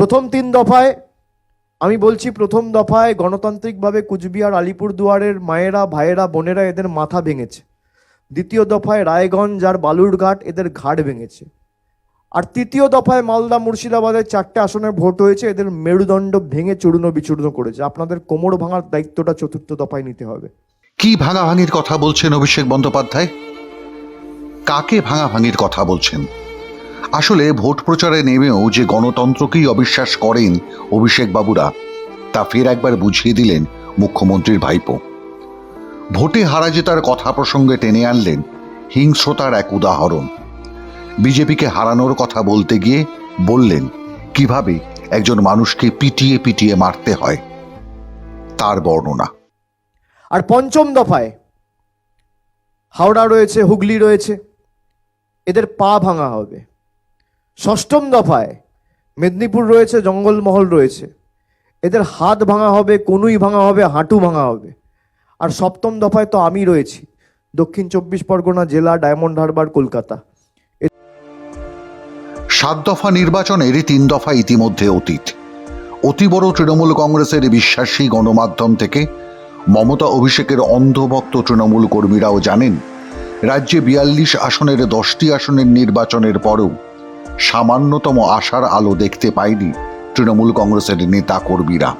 প্রথম তিন দফায়, আমি বলছি প্রথম দফায় গণতান্ত্রিকভাবে কুচবিহার আলিপুর দুয়ারের মায়েরা, ভাইয়েরা, বোনেরা এদের মাথা ভেঙেছে। দ্বিতীয় দফায় রায়গঞ্জ আর বালুরঘাট এদের ঘাট ভেঙেছে। আর তৃতীয় দফায় মালদা মুর্শিদাবাদের চারটে আসনের ভোট হয়েছে, এদের মেরুদণ্ড ভেঙে চূর্ণ বিচূর্ণ করেছে। আপনাদের কোমর ভাঙার দায়িত্বটা চতুর্থ দফায় নিতে হবে। কি ভাঙাভাঙির কথা বলছেন অভিষেক বন্দ্যোপাধ্যায়? কাকে ভাঙাভাঙির কথা বলছেন? আসলে ভোট প্রচারে নেমেও যে গণতন্ত্রকেই অবিশ্বাস করেন অভিষেক বাবুরা, তা ফের একবার বুঝিয়ে দিলেন মুখ্যমন্ত্রীর ভাইপো। ভোটে হারা জেতার কথা প্রসঙ্গে টেনে আনলেন হিংস্রতার এক উদাহরণ। বিজেপিকে হারানোর কথা বলতে গিয়ে বললেন, কীভাবে একজন মানুষকে পিটিয়ে পিটিয়ে মারতে হয়? তার বর্ণনা। আর পঞ্চম দফায় হাওড়া রয়েছে, হুগলি রয়েছে, এদের পা ভাঙা হবে। ষষ্ঠম দফায় মেদিনীপুর রয়েছে, জঙ্গলমহল রয়েছে। এদের হাত ভাঙা হবে, কনুই ভাঙা হবে, হাঁটু ভাঙা হবে। আর সপ্তম দফায় তো আমি রয়েছি, দক্ষিণ চব্বিশ পরগনা জেলা, ডায়মন্ড হারবার, কলকাতা। সাত দফা নির্বাচনের তিন দফা ইতিমধ্যে অতীত। অতি বড় তৃণমূল কংগ্রেসের বিশ্বাসী গণমাধ্যম থেকে মমতা অভিষেকের অন্ধভক্ত তৃণমূল কর্মীরাও জানেন, রাজ্যে বিয়াল্লিশ আসনের দশটি আসনের নির্বাচনের পরেও সামান্যতম আশার আলো দেখতে পায়নি তৃণমূল কংগ্রেসের নেতা কর্মীরা।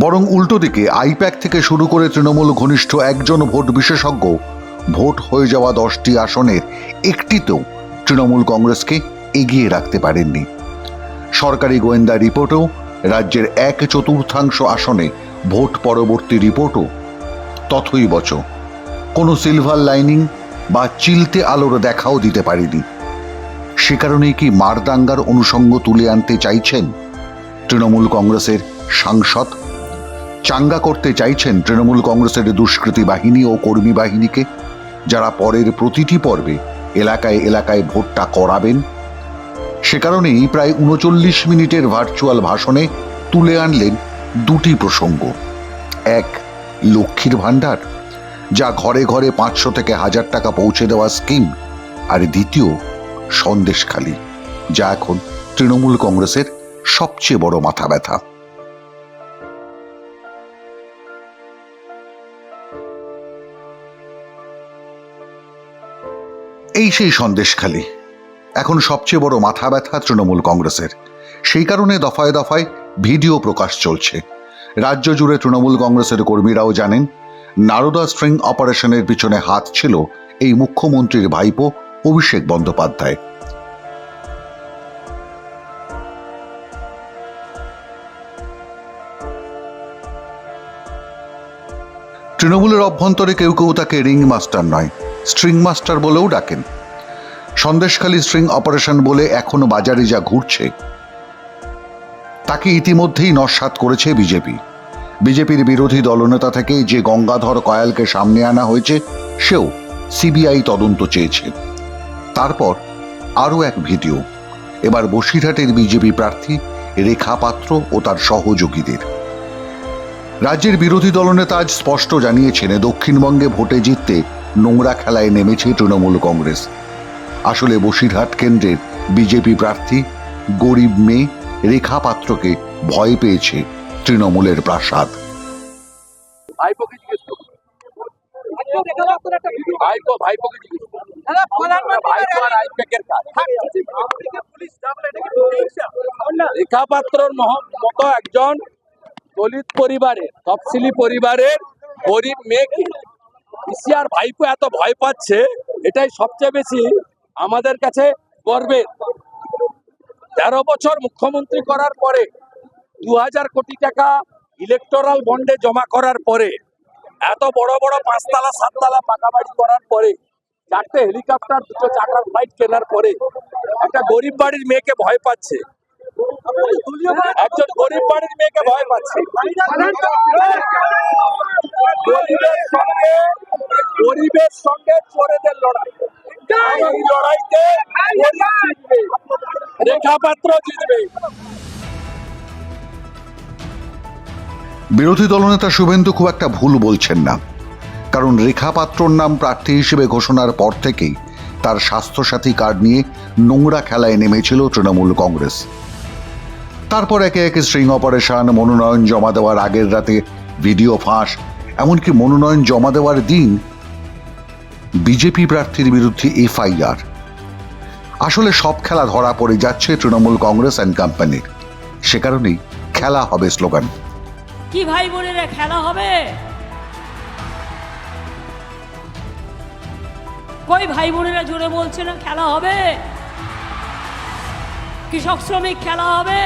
বরং উল্টো দিকে আইপ্যাক থেকে শুরু করে তৃণমূল ঘনিষ্ঠ একজন ভোট বিশেষজ্ঞ ভোট হয়ে যাওয়া দশটি আসনের একটিতেও তৃণমূল কংগ্রেসকে এগিয়ে রাখতে পারেননি। সরকারি গোয়েন্দা রিপোর্টেও রাজ্যের এক চতুর্থাংশ আসনে ভোট পরবর্তী রিপোর্টও তথই বচ কোনো সিলভার লাইনিং বা চিলতে আলোর দেখাও দিতে পারেনি। সে কারণেই কি মারদাঙ্গার অনুষঙ্গ তুলে আনতে চাইছেন? তৃণমূল কংগ্রেসের সাংসদ? চাঙ্গা করতে চাইছেন তৃণমূল কংগ্রেসের দুষ্কৃতী বাহিনী ও কর্মী বাহিনীকে? যারা পরের প্রতিটি পর্বে এলাকায় এলাকায় ভোটটা করাবেন? সে কারণেই প্রায় উনচল্লিশ মিনিটের ভার্চুয়াল ভাষণে তুলে আনলেন দুটি প্রসঙ্গ। এক, লক্ষ্মীর ভাণ্ডার, যা ঘরে ঘরে পাঁচশো থেকে হাজার টাকা পৌঁছে দেওয়া স্কিম। আর দ্বিতীয় সন্দেশখালী, যা এখন তৃণমূল কংগ্রেসের সবচেয়ে বড় মাথা ব্যথা। এই সেই সন্দেশখালী, এখন সবচেয়ে বড় মাথা ব্যথা তৃণমূল কংগ্রেসের। সেই কারণে দফায় দফায় ভিডিও প্রকাশ চলছে। রাজ্য জুড়ে তৃণমূল কংগ্রেসের কর্মীরাও জানেন, নারদা স্ট্রিং অপারেশনের পিছনে হাত ছিল এই মুখ্যমন্ত্রীর ভাইপো অভিষেক বন্দ্যোপাধ্যায়। তৃণমূলের অভ্যন্তরে কেউ কেউ তাকে রিং মাস্টার নয়, স্ট্রিং মাস্টার বলেও ডাকেন। সন্দেশখালী স্ট্রিং অপারেশন বলে এখনও বাজারে যা ঘুরছে, তাকে ইতিমধ্যেই নস্বাত করেছে বিজেপি। বিজেপির বিরোধী দলনেতা থেকে যে গঙ্গাধর কয়ালকে সামনে আনা হয়েছে, সেও সিবিআই তদন্ত চেয়েছে। তারপর আরও এক ভিডিও। এবার বসিরহাটের বিজেপি প্রার্থী রেখা পাত্র ও তার সহযোগীদের। রাজ্যের বিরোধী দলনেতা আজ স্পষ্ট জানিয়েছেন, দক্ষিণবঙ্গে ভোটে জিততে নোংরা খেলায় নেমেছে তৃণমূল কংগ্রেস। আসলে বসিরহাট কেন্দ্রের বিজেপি প্রার্থী গরিব মেয়ে রেখা পাত্রকে ভয় পেয়েছে তৃণমূলের প্রাসাদ। ভাইপোকে জিজ্ঞেস ভাইপো, ভাইপোকে জিজ্ঞেস করুন ভাইপো আর আইপ্যাকের কাজ রেখা পাত্রর মহ- মতো একজন দলিত পরিবারের তফসিলি পরিবারের গরিব মেয়েকে পিসি আর ভাইপো এত ভয় পাচ্ছে এটাই সবচেয়ে বেশি আমাদের কাছে গর্বের। তেরো বছর মুখ্যমন্ত্রী করার পরে দু হাজার কোটি টাকা ইলেকটোরাল বন্ডে জমা করার পরে এত বড় বড় পাঁচতলা সাততলা পাকা বাড়ি করার পরে চারটে হেলিকপ্টার দুটো চাকার ফ্লাইট কেনার পরে একটা গরিব বাড়ির মেয়েকে ভয় পাচ্ছে। একজন গরিব বাড়ির মেয়েকে ভয় পাচ্ছে। গরিবের সঙ্গে গরিবের সঙ্গে চোরেদের লড়াই। এই লড়াইতে রেখা জিতবে। বিরোধী দলনেতা শুভেন্দু খুব একটা ভুল বলছেন না। কারণ রেখা পাত্রর নাম প্রার্থী হিসেবে ঘোষণার পর থেকেই তার স্বাস্থ্যসাথী কার্ড নিয়ে নোংরা খেলায় নেমেছিল তৃণমূল কংগ্রেস। তারপর একে একে স্ট্রিং অপারেশন, মনোনয়ন জমা দেওয়ার আগের রাতে ভিডিও ফাঁস, এমনকি মনোনয়ন জমা দেওয়ার দিন বিজেপি প্রার্থীর বিরুদ্ধে এফআইআর। আসলে সব খেলা ধরা পড়ে যাচ্ছে তৃণমূল কংগ্রেস অ্যান্ড কোম্পানির সে কারণেই খেলা হবে স্লোগান। কি ভাই বোনেরা, খেলা হবে? কই ভাই বোনেরা জোরে বলছে না, খেলা হবে? কৃষক শ্রমিক, খেলা হবে?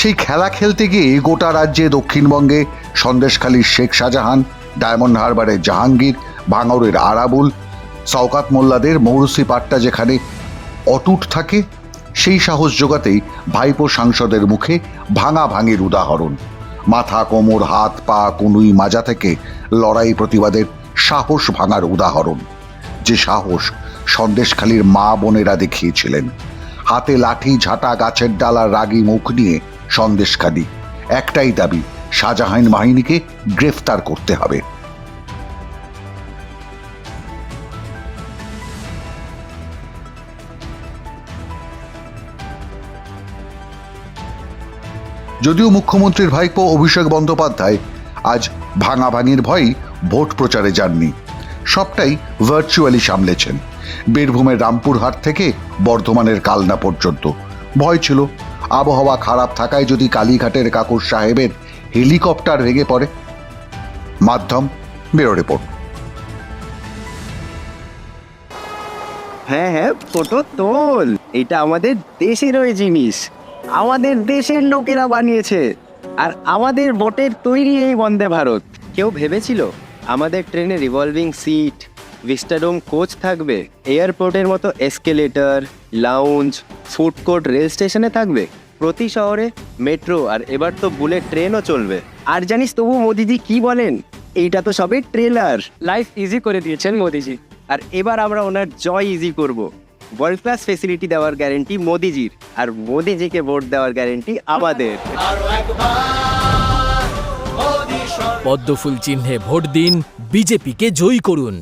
সেই খেলা খেলতে গিয়ে গোটা রাজ্যে দক্ষিণবঙ্গে সন্দেশখালীর শেখ শাহজাহান, ডায়মন্ড হারবারের জাহাঙ্গীর, ভাঙড়ের আরাবুল সৌকাত মোল্লাদের মৌরসি পাট্টা যেখানে অটুট থাকে, সেই সাহস জোগাতেই ভাইপো সাংসদের মুখে ভাঙা ভাঙির উদাহরণ। মাথা কোমর, হাত পা, কনুই মাজা থেকে লড়াই প্রতিবাদের সাহস ভাঙার উদাহরণ, যে সাহস সন্দেশখালীর মা বোনেরা দেখিয়েছিলেন। হাতে লাঠি, ঝাঁটা, গাছের ডালার রাগী মুখ নিয়ে সন্দেশখালী। একটাই দাবি, শাহজাহান বাহিনীকে গ্রেফতার করতে হবে। যদিও মুখ্যমন্ত্রীর ভাইপো অভিষেক বন্দ্যোপাধ্যায় আজ ভাঙাভাঙির ভয়ই ভোট প্রচারে যাননি। সবটাই ভার্চুয়ালি সামলেছেন। বীরভূমের রামপুরহাট থেকে বর্ধমানের কালনা পর্যন্ত। ভয় ছিল, আবহাওয়া খারাপ থাকায় যদি কালীঘাটের কাকুর সাহেবের হেলিকপ্টার ভেঙে পড়ে। মাধ্যম, ব্যুরো রিপোর্ট। হ্যাঁ হ্যাঁ ফটো তোল। এটা আমাদের দেশেরই জিনিস। আমাদের দেশের লোকেরা বানিয়েছে। আর আমাদের বোটের তৈরি এই বন্দে ভারত। কেউ ভেবেছিল? আমাদের ট্রেনে রিভলভিং সিট ভিস্টাডোম কোচ থাকবে এয়ারপোর্টের মতো escalator lounge food court rail স্টেশনে থাকবে। প্রতি শহরে মেট্রো আর এবার তো বুলেট ট্রেনও চলবে। আর জানিস তবু মোদিজি কি বলেন? এইটা তো সবে ট্রেলার লাইফ ইজি করে দিয়েছেন মোদিজি। আর এবার আমরা ওনার জয় ইজি করব। ওয়ার্ল্ড ক্লাস ফেসিলিটি দেওয়ার গ্যারেন্টি মোদিজির। আর মোদিজিকে ভোট দেওয়ার গ্যারেন্টি আমাদের। পদ্মফুল চিহ্নে ভোট দিন বিজেপিকে জয়ী করুন।